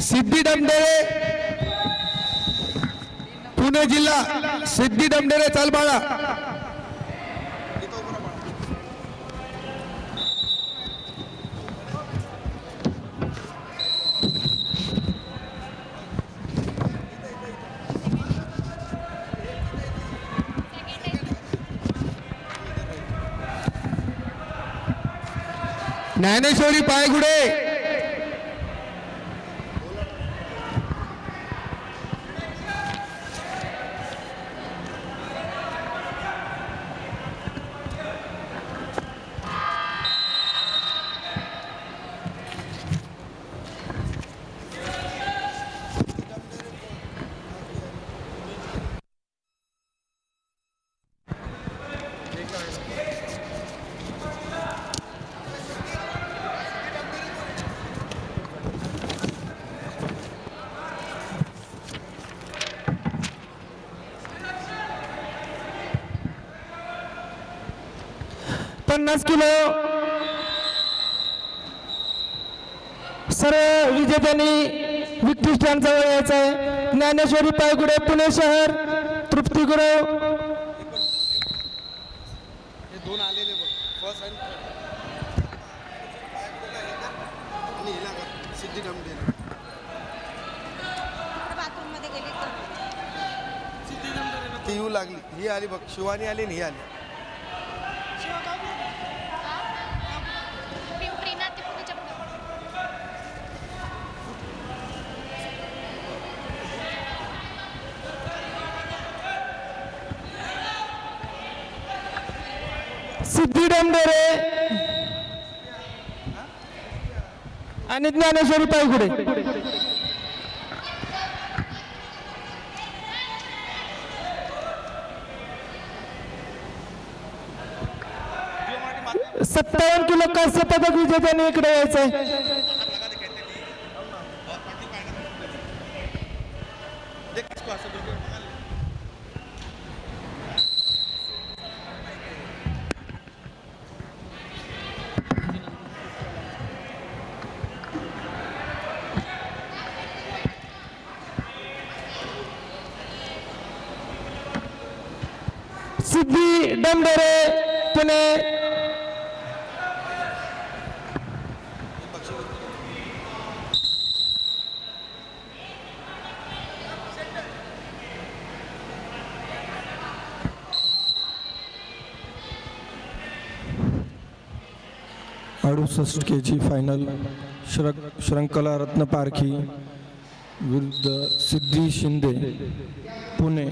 सिद्धी डमडेरे. पुणे जिल्हा सिद्धी डमडेरे चालबाळा ज्ञानेश्वरी पायगुडे. पन्नास किलो. सर्व विजेत्यांनी स्टँड जवळ यायचं आहे. ज्ञानेश्वरी पायगुडे पुणे शहर तृप्ती गुरव हे दोन आलेले बघ. फर्स्ट आणि आणि हिला कर सिद्धी डमडे बाथरूममध्ये गेली तर ती येऊ लागली. ही आली बघ शिवानी आली आणि ही आली. पिंपरी ना ते पुढे सिद्धी डमडोरे आणि ज्ञानेश्वरी पायगुडे सत्तावन्न किलो कांस्य पदक विजेत्याने इकडे यायचंय. सिद्धी डंबरे पुणे अडुसष्ट के जी फायनल श्र श्रंखला रत्न पारखी विरुद्ध सिद्धी शिंदे पुणे.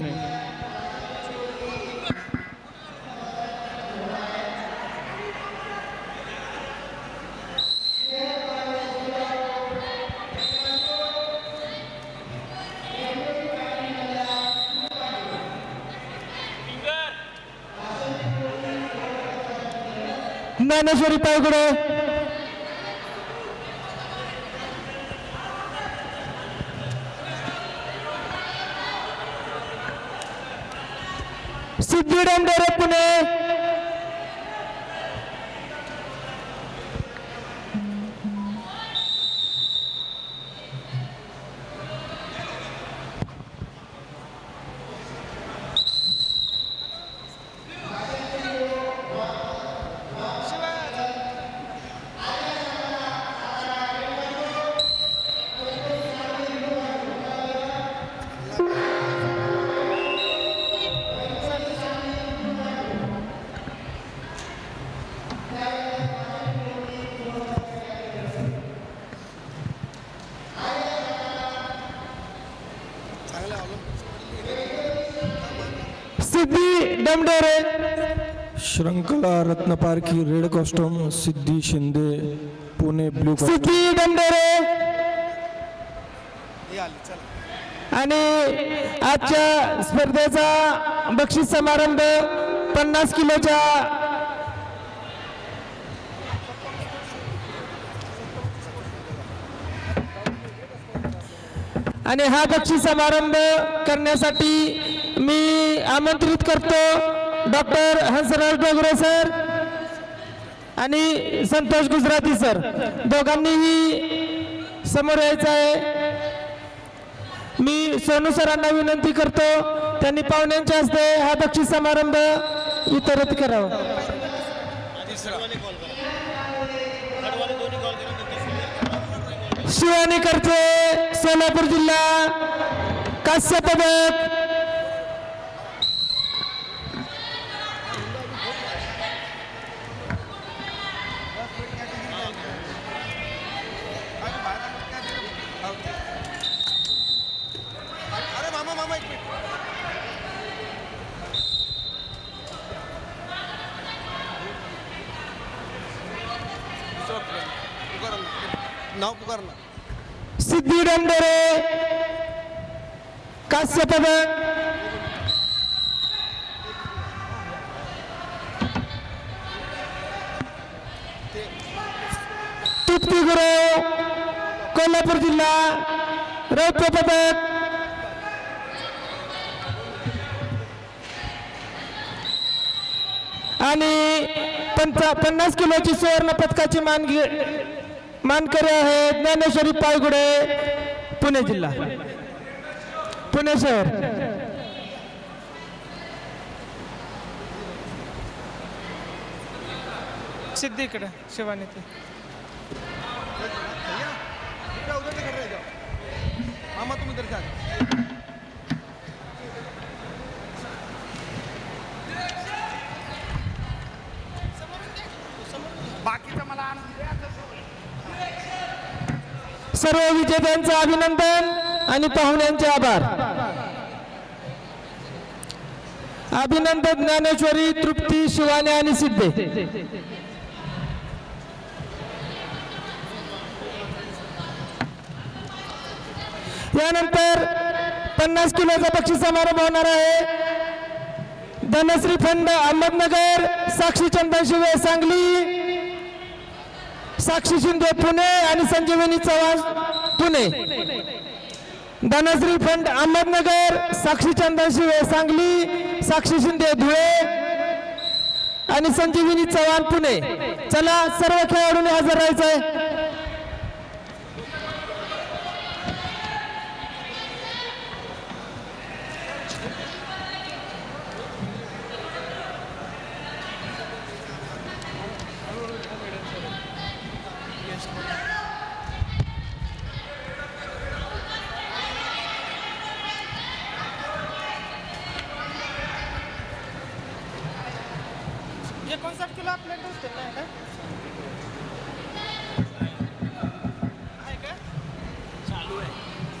ज्ञानेश्वरी पायगुडे सिद्धी डमडोरे पुणे. सिद्धी डमडोरे. श्रंखला रत्न पारखी red costume Siddhi Shinde Pune blue Siddhi Damdore. आणि आजच्या स्पर्धेचा बक्षीस समारंभ पन्नास किलोच्या आणि हा बक्षीस समारंभ करण्यासाठी मी आमंत्रित करतो डॉक्टर हंसराज डोगरे सर आणि संतोष गुजराती सर. दोघांनीही समोर यायचं आहे. मी सोनू सरांना विनंती करतो त्यांनी पाहुण्यांच्या हस्ते हा बक्षीस समारंभ वितरित करावा. शिवानी करते सोलापूर जिल्हा कास्य पदक नाव पुकार सिद्धी डोंडरे कास्य पदक. तुप्ती गुरु कोल्हापूर जिल्हा रौप्य पदक. आणि पंचा पन्नास किलोची सुवर्ण पदकाची मानगी मानकरी आहेत ज्ञानेश्वरी पायगुडे पुणे जिल्हा. पुणे शहर. सिद्धीकडे शिवानी ते. भैया इकडे सर्व विजेत्यांचं अभिनंदन आणि पाहुण्यांचे आभार. अभिनंदन ज्ञानेश्वरी तृप्ती शिवाने आणि सिद्धे. यानंतर पन्नास किलोचा बक्षीस समारंभ होणार आहे. धनश्री फंड अहमदनगर साक्षी चंदन शिवे सांगली साक्षी शिंदे पुणे आणि संजीवनी चव्हाण पुणे. धनश्री फंड अहमदनगर साक्षी चंदन शिवे सांगली साक्षी शिंदे धुळे आणि संजीवनी चव्हाण पुणे. चला सर्व खेळाडूंनी हजर राहायचंय एकोणसाठ किलो आपल्याकडे असते ना का आहे का चालू आहे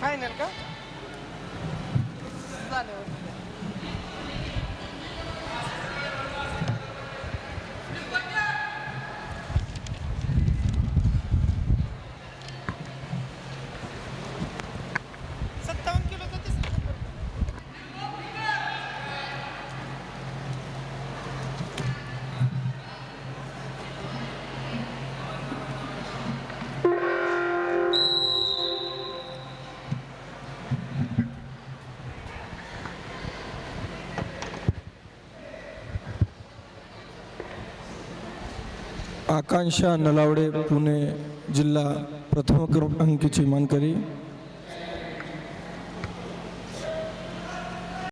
फायनल का? झाल्यावर आकांक्षा नलावडे पुणे जिल्हा प्रथम क्रमांकाची मानकरी